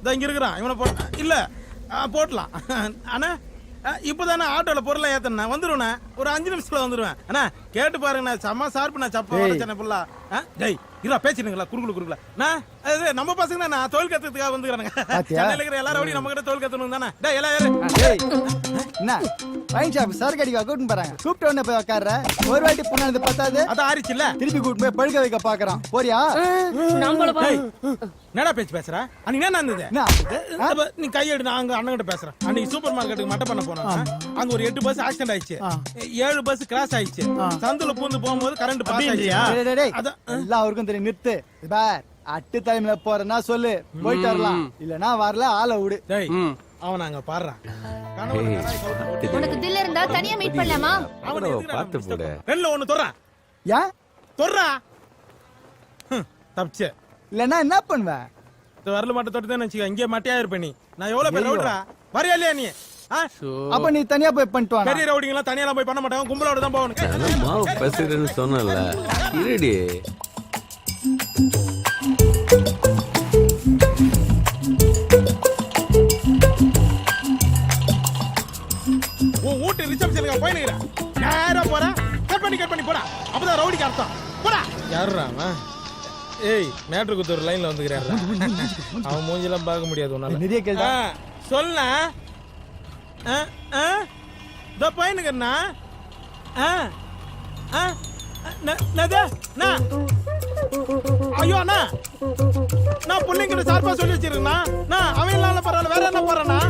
இதோ இங்க இருக்கிறான். இவனை போட இல்ல ஆ, போடலாம் அண்ணா ஆ, இப்பதானே ஆட்டோல பொருளை ஏத்தண்ணா வந்துருவேண்ணே. ஒரு அஞ்சு நிமிஷத்துல வந்துருவேன். அண்ணா கேட்டு பாருங்கண்ணா. செம்ம சார்பு நான் சப்பா உடச்சேனே புல்லா. ஆ, டேய் இரா பேசிடுங்களா குறுகுல குறுகுல நான் அது நம்ம பசங்க தான் நான் தொழில் கத்துறதுக்காக வந்துக்கிறேங்க பாத்தியா? சென்னையில இருக்கிற எல்லாரும் நம்ம கிட்ட தொழில் கத்தணும் தானே. டேய் எல்லாம் என்ன? வைன் ஷாப் சரக்கு அடிக்க கூட்டின்னு போறாங்க. கூப்பிட்ட உடனே போய் உட்கார்ற ஒரு வாட்டி புண்ணானது பத்தாது. அதான் ஆறிச்சுல்ல திருப்பி கூட்டிட்டு போய் பழுக்க வைக்க பாக்குறான். போறியா? நம்மள பாரு. டேய், என்னடா பேச்சு பேசுற? அன்னைக்கு என்ன இருந்தது என்ன? அப்ப நீ கையெடு நான் அங்க அண்ணன் கிட்ட பேசுறேன். அன்னைக்கு சூப்பர் மார்க்கெட்டுக்கு மட்டை பண்ண போனோம். அங்க ஒரு எட்டு பஸ் ஆக்சிடென்ட் ஆயிடுச்சு. ஏழு பஸ் கிராஸ் ஆயிடுச்சு. சந்துல பூந்து போகும்போது கரண்ட் பாஸ் ஆயிடுச்சு. அதான் எல்லாம் அவருக்கும் தெரியும். நிறுத்து. அட்டு டைம்ல போறேன்னா சொல்லு. போயிட்டு வரலாம். இல்லனா வரல ஆளை விடு. அவன் அங்க பாடுறான். உனக்கு தில் இருந்தா தனியா மீட் பண்ணலாமா? அவனை disturb போடு. ரெண்டுல ஒண்ணு தொடுறான் ஏன் தொடுறா. தப்பிச்சு. இல்லனா என்ன பண்ணுவ? இந்த வரல மட்டும் தொட்டுதான் வச்சுக்க இங்கே மட்டையா இருப்ப நீ. நான் எவ்வளவு பேர் ரவுடரா வரியா இல்லையா நீ? ஆ? அப்ப நீ தனியா போய் பண்ணிட்டு வாடா. பெரிய ரவுடிங்க எல்லாம் தனியா போய் பண்ண மாட்டாங்க. கும்பலோட தான் அதான் மாவு சொன்னல. இருடி. யாருடா அவன்? ஏய் மேட்ருக்கு ஒரு லைன்ல வந்துக்கிறாரு அவன் மூஞ்சிலாம் பார்க்க முடியாது உன்னால. நிறைய கேள்வி. ஆ, இதோ போயினுக்கிறண்ணா ஆ. ஐயோ அண்ணா. நான் பிள்ளைங்கிட்ட சார்பா சொல்லி வச்சிருக்கேண்ணா நான் அவன் இல்லாத பரவாயில்ல வேற என்ன போறேண்ணா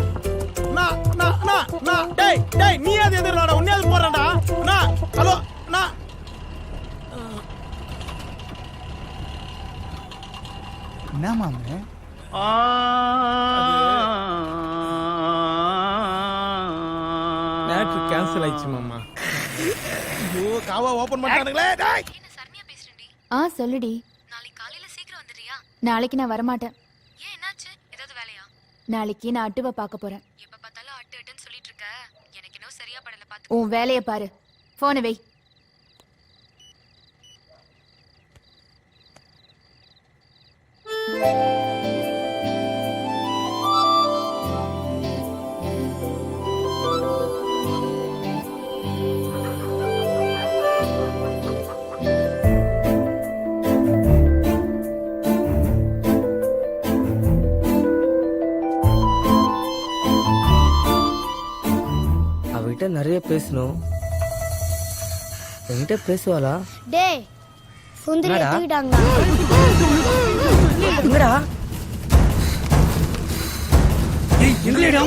நான் நான் நான் டேய் டேய் நீ அது உன்னையாவது காவா ஓபன் பண்ணிட்டானுங்களே டேய் சரண்யா பேசுறேன்டி ஆ சொல்லுடி. நாளைக்கு காலையில சீக்கிரம் வந்துடுறியா? நாளைக்கு நான் வரமாட்டேன். ஏன் என்னாச்சு? ஏதாவது வேலையா? நாளைக்கு நான் அட்டுவை பார்க்க போறேன். எப்ப பார்த்தாலும் அட்டு அட்டுன்னு சொல்லிட்டு இருக்க. எனக்கு இன்னும் சரியா படல பாத்து உன் வேலையை பாரு. போனை வை. அவகிட்ட நிறைய பேசணும். என்கிட்ட பேசுவாளா? டேய் சுந்தரி? எடுத்துக்கிட்டாங்க எங்கடா இங்கடா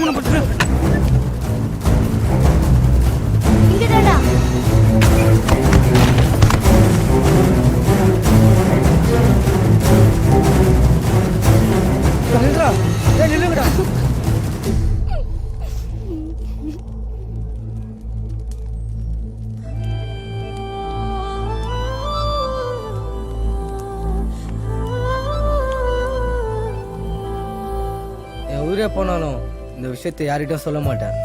என் போனாலும் இந்த விஷயத்தை யார்கிட்டும் சொல்ல மாட்டேன்.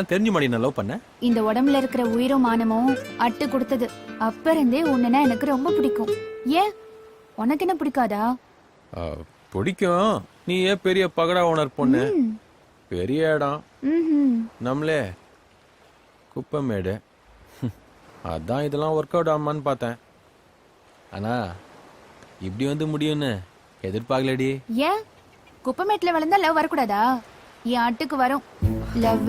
இதெல்லாம் தெரிஞ்சு மாடி நான் லவ் பண்ண? இந்த உடம்புல இருக்கிற உயிரும் மானமும் அட்டு கொடுத்தது. அப்ப இருந்தே உன்னை எனக்கு ரொம்ப பிடிக்கும். ஏன்? உனக்கு என்ன பிடிக்காதா? பிடிக்கும். நீ ஏன் பெரிய பகடா ஓனர் பொண்ணு? பெரிய இடம். நம்மளே குப்பமேடு. அதான் இதெல்லாம் ஒர்க் அவுட் ஆமான்னு பார்த்தேன். ஆனா இப்படி வந்து முடியும்னு எதிர்பார்க்கலடி. ஏன்? குப்பமேட்ல விழுந்தா லவ் வரக்கூடாதா? என் அட்டுக்கு வரும். லவ்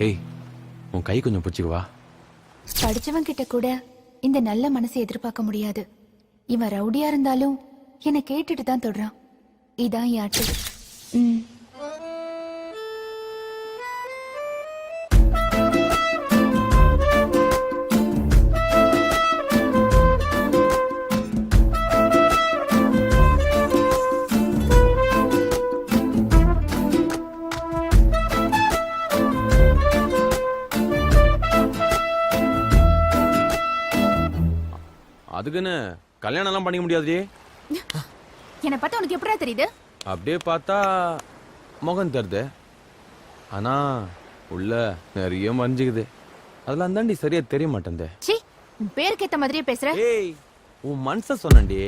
ஏய் உன் கை கொஞ்சம் பிடிச்சிக்குவா படிச்சவன் கிட்ட கூட இந்த நல்ல மனசை எதிர்பார்க்க முடியாது. இவன் ரவுடியா இருந்தாலும் என்னை கேட்டுட்டு தான் தொடுறான். இதான் என் அட்டு. ம். அதுக்குன்னு கல்யாணம் எல்லாம் பண்ணிக்க முடியாதுடி. என்னை பார்த்தா உனக்கு எப்படா தெரியுது? அப்படியே பார்த்தா முகம் தருது ஆனா உள்ள நிறைய மறைஞ்சுக்குது அதெல்லாம் தாண்டி சரியா தெரிய மாட்டேன் பேருக்கு ஏத்த மாதிரியே பேசுற. ஏய் உன் மனச சொன்னேன்டி.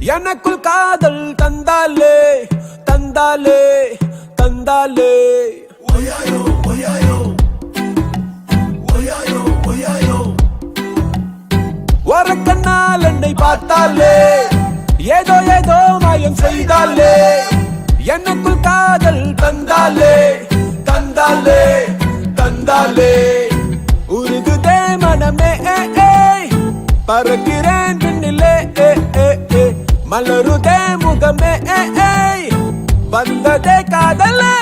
எனக்குள் காதல் தந்தாலே தந்தாலே தந்தாலே வர கண்ணால் என்னை பார்த்தாலே ஏதோ ஏதோ மாயம் செய்தாலே எனக்குள் காதல் தந்தாலே தந்தாலே தந்தாலே உருகுதே மனமே. பறக்கிறேன். மலருதே முகமே ஏ, ஏ. வந்ததே காதலே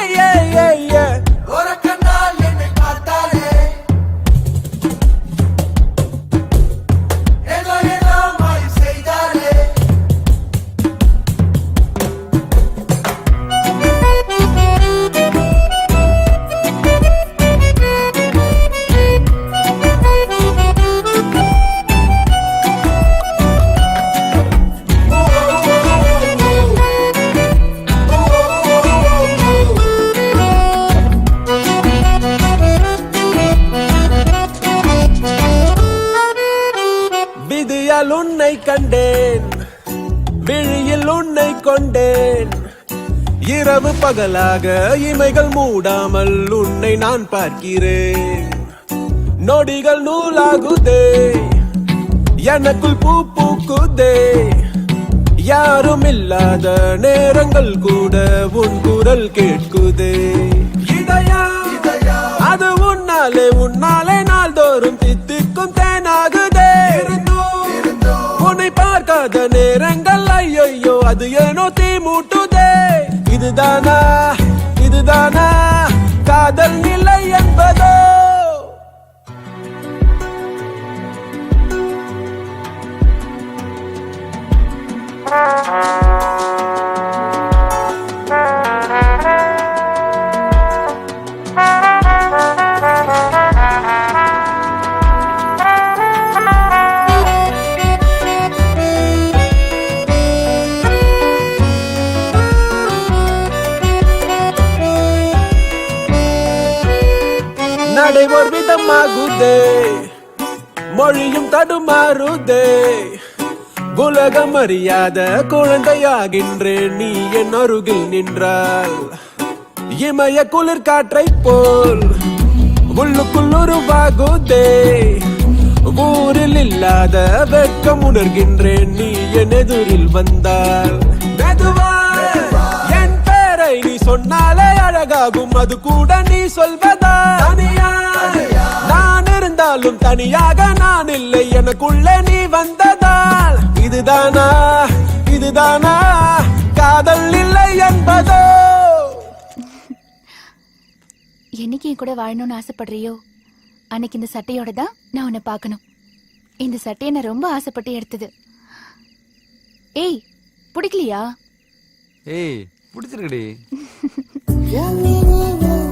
கண்டேன். விழியில் உன்னை கொண்டேன். இரவு பகலாக இமைகள் மூடாமல் உன்னை நான் பார்க்கிறேன். நொடிகள் நூலாகுதே. எனக்குள் பூ பூக்குதே. யாரும் இல்லாத நேரங்கள் கூட உன் குரல் கேட்குதே. இதயா? அது உன்னாலே உன்னாலே நாள்தோறும் தித்திக்கும் தேனாகுதே நேரங்கள் ஐயோ அது ஏனோ தீ மூட்டுதே. இதுதானா? ஒரு மொழியும் தடுமாறுதே. உலகம் அறியாத குழந்தையாகின்றேன் நீ என் அருகில் நின்றால். இமய குளிர் காற்றை போல் உள்ளுக்குள் உருவாகுதே. ஊரில் இல்லாத வெட்கம் உணர்கின்றேன் நீ என் எதிரில் வந்தால். மெதுவா என் பேரை நீ சொன்னாலே அழகாகும் அது கூட நீ சொல்வதா? தனியாக நான் இல்லை. எனக்குள்ளே நீ வந்ததால் இதுதானா? இதுதானா? காதல் இல்லை என்பதோ? என்னைக்கு என் கூட வாழணும்னு ஆசைப்படுறியோ? அன்னைக்கு இந்த சட்டையோட தான் நான் உன்னை பார்க்கணும். இந்த சட்டையை நான் ரொம்ப ஆசைப்பட்டு எடுத்தது. ஏய் பிடிக்கலையா? ஏய் பிடிச்சிருக்குடி.